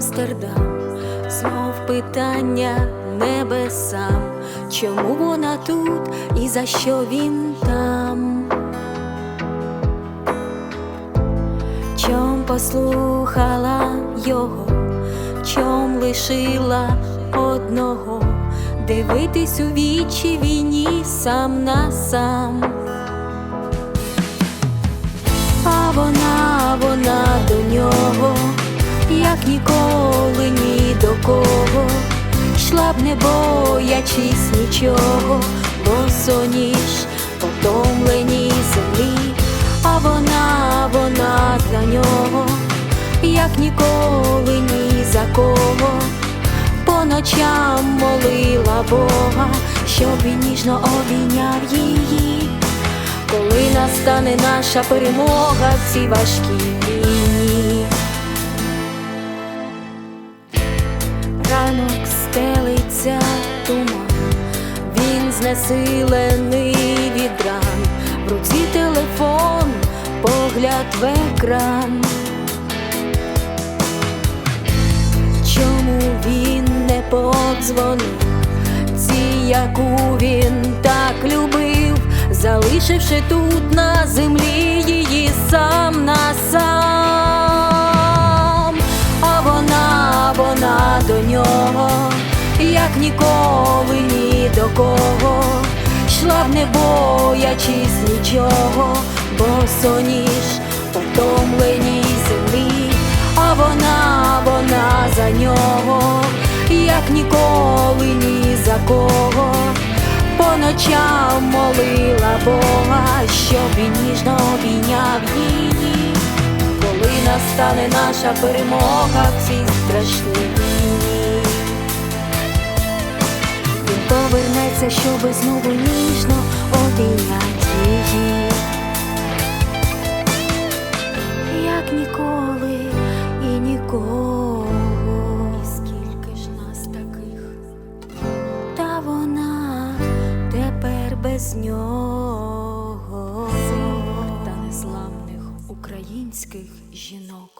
Амстердам, знов питання небесам, чому вона тут і за що він там? Чом послухала його, чом лишила одного, дивитись у вічі війні сам на сам. Ніколи ні до кого, йшла б не боячись нічого, босоніж потомленій землі, а вона, вона для нього, як ніколи ні за кого, по ночам молила Бога, щоб він ніжно обійняв її. Коли настане наша перемога в цій важкій війні. Стелиться туман, він знесилений від ран, в руці телефон, погляд в екран. Чому він не подзвонив? Ці, яку він так любив, залишивши тут на землі її сам на сам, а вона, вона до нього, як ніколи ні до кого, йшла б не боячись нічого, босоніж потомленій землі, а вона, вона за нього, як ніколи ні за кого. По ночам молила Бога, щоб він ніжно обійняв її, коли настане наша перемога в цій щоби знову ніжно обійняти її. Як ніколи і нікого. І скільки ж нас таких? Та вона тепер без нього та незламних українських жінок.